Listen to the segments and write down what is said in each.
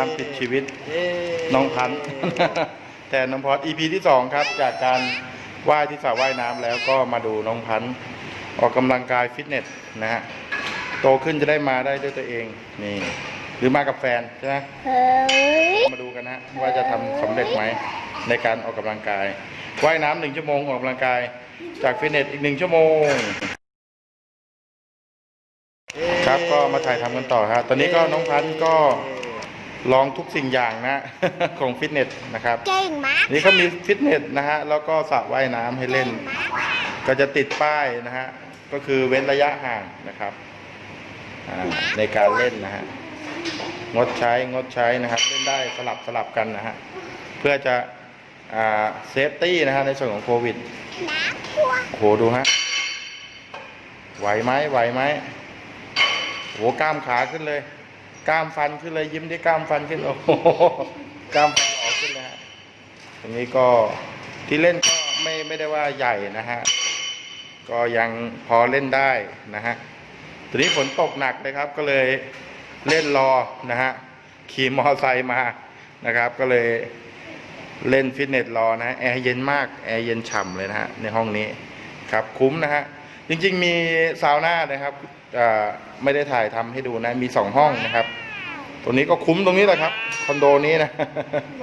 ามติดชีวิตน้องพันธุ์แทนน้องพอด EP ที่สองครับ จากการว่ายที่สระว่ายน้ำแล้วก็มาดูน้องพันธุ์ออกกำลังกายฟิตเนสนะฮะโตขึ้นจะได้มาได้ด้วยตัวเองนี่ หรือมากับแฟนใช่ไหมเฮ้ยมาดูกันนะฮะว่าจะทำสำเร็จไหมในการออกกำลังกายว่ายน้ำหนึ่งชั่วโมงออกกำลังกาย จากฟิตเนสอีกหนึ่งชั่วโมงครับก็มาถ่ายทำกันต่อฮะตอนนี้ก็น้องพันธุ์ก็ ลองทุกสิ่งอย่างนะ ของฟิตเนสนะครับ เก่งมากนี่เขามีฟิตเนสนะฮะแล้วก็สระว่ายน้ำให้เล่น ก็จะติดป้ายนะฮะก็คือเว้นระยะห่างนะครับอ่าในการเล่นนะฮะงดใช้งดใช้นะครับเล่นได้สลับสลับกันนะฮะเพื่อจะเซฟตี้นะฮะในส่วนของโควิดน่ากลัวโอ้โหดูฮะไหวไหมไหวไหมโอ้โหกล้ามขาขึ้นเลย กล้ามฟันขึ้นเลยยิ้มที่กล้ามฟันขึ้นโอ้โหกล้ามฟันออกขึ้นนะฮะตรงนี้ก็ที่เล่นก็ไม่ไม่ได้ว่าใหญ่นะฮะก็ยังพอเล่นได้นะฮะทีนี้ฝนตกหนักนะครับก็เลยเล่นรอนะฮะขี่มอไซค์มานะครับ ก็เลยเล่นฟิตเนสรอนะแอร์เย็นมากแอร์เย็นฉ่ำเลยนะฮะในห้องนี้ครับคุ้มนะฮะจริงๆมีซาวน่านะครับ ไม่ได้ถ่ายทำให้ดูนะ มีสองห้องนะครับ ตรงนี้ก็คุ้มตรงนี้แหละครับคอนโดนี้นะ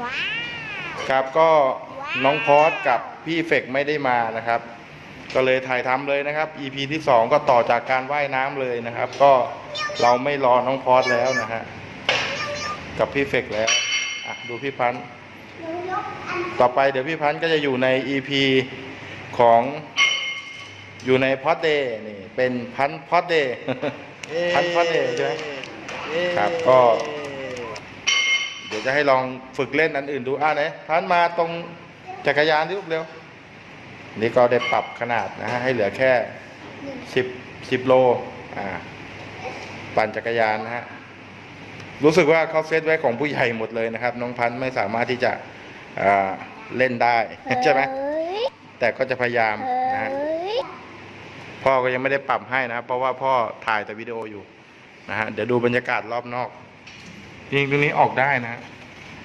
ว้าวครับก็น้องพอสกับพี่เฟกไม่ได้มานะครับ ก็เลยถ่ายทำเลยนะครับ EP ที่สองก็ต่อจากการว่ายน้ำเลยนะครับ ก็เราไม่รอน้องพอสแล้วนะฮะกับพี่เฟกแล้วอะดูพี่พันธุ์ต่อไปเดี๋ยวพี่พันธุ์ก็จะอยู่ใน EP ของ อยู่ในพอดเดย์นี่เป็นพันพอดเดย์พันพอดเดย์ใช่ไหมครับก็ เดี๋ยวจะให้ลองฝึกเล่นอันอื่นดูอะไหนพันมาตรงจักรยานดิลูกเร็ว นี่ก็ได้ปรับขนาดนะฮะให้เหลือแค่สิบสิบโลอ่าปั่นจักรยานนะฮะรู้สึกว่าเขาเซตไว้ของผู้ใหญ่หมดเลยนะครับ น้องพันธุ์ไม่สามารถที่จะอ่าเล่นได้ใช่ไหมเฮ้ยแต่ก็จะพยายามนะฮะเฮ้ย พ่อก็ยังไม่ได้ปรับให้นะครับเพราะว่าพ่อถ่ายแต่วิดีโออยู่นะฮะเดี๋ยวดูบรรยากาศรอบนอกจริงๆตรงนี้ออกได้นะฮะ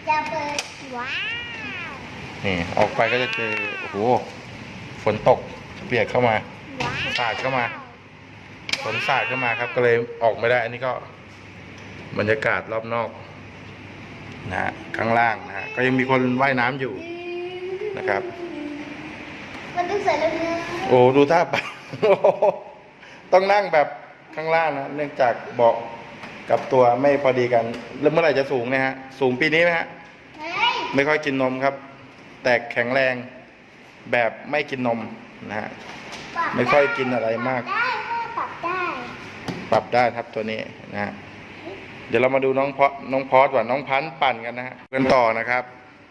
จะเปิดว้าวนี่ออกไปก็จะเจอโอ้โหฝนตกเปียกเข้ามาว้าวสาดเข้ามาฝนสาดเข้ามาครับ ก็เลยออกไม่ได้ อันนี้ก็บรรยากาศรอบนอกนะฮะข้างล่างนะฮะก็ยังมีคนว่ายน้ำอยู่นะครับ มันต้องใส่แล้วเนื้อโอ้ดูท่าไปโอ้โห ต้องนั่งแบบข้างล่างนะเนื่องจากเบาะกับตัวไม่พอดีกัน แล้วเมื่อไหร่จะสูงเนี่ยฮะ สูงปีนี้ไหมฮะเฮ้ยไม่ค่อยกินนมครับ แต่แข็งแรงแบบไม่กินนมนะฮะปรับไม่ค่อยกินอะไรมากได้แม่ปรับได้ ปรับได้ครับตัวนี้นะฮะ เดี๋ยวเรามาดูน้องพอน้องพอสว่าน้องพันธุ์ปั่นกันนะฮะกันต่อนะครับ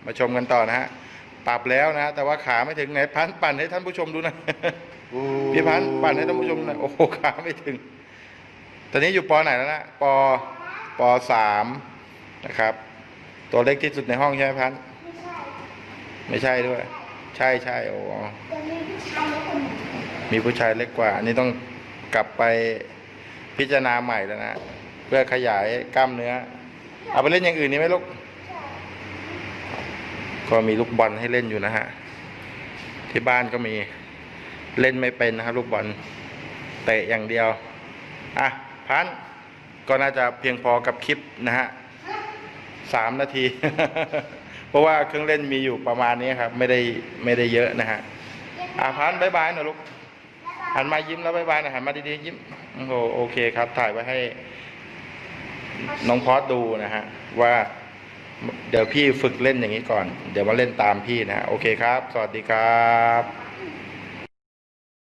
มาชมกันต่อนะฮะ ปรับแล้วนะฮะแต่ว่าขาไม่ถึงไหนพันธุ์ปั่นให้ท่านผู้ชมดูหนะพี่พันธุ์ปั่นให้ท่านผู้ชมหน่อยโอ้โหขาไม่ถึง ตอนนี้อยู่ปอไหนแล้วนะปอปอสามนะครับ ตัวเล็กที่สุดในห้องใช่ไหมพันธุ์ไม่ใช่ไม่ใช่ด้วย ใช่ใช่โอ้จะมีผู้ชายแล้วคนหนึ่งมีผู้ชายเล็กกว่า อันนี้ต้องกลับไปพิจารณาใหม่แล้วนะ เพื่อขยายกล้ามเนื้อ เอาไปเล่นอย่างอื่นนี่ไหมลูก ก็มีลูกบอลให้เล่นอยู่นะฮะ ที่บ้านก็มีเล่นไม่เป็นนะครับลูกบอลเตะอย่างเดียว อะ พันก็น่าจะเพียงพอกับคลิปนะฮะสามนาที เพราะว่าเครื่องเล่นมีอยู่ประมาณนี้ครับ ไม่ได้ไม่ได้เยอะนะฮะอะพันบายบายหน่อยลูกหันมายิ้มแล้วบายบายหน่อยหันมาดีๆยิ้มโอ้โหโอเคครับ ถ่ายไว้ให้ น้องพอสดูนะฮะ ว่า เดี๋ยวพี่ฝึกเล่นอย่างนี้ก่อน เดี๋ยวมาเล่นตามพี่นะ โอเคครับ สวัสดีครับ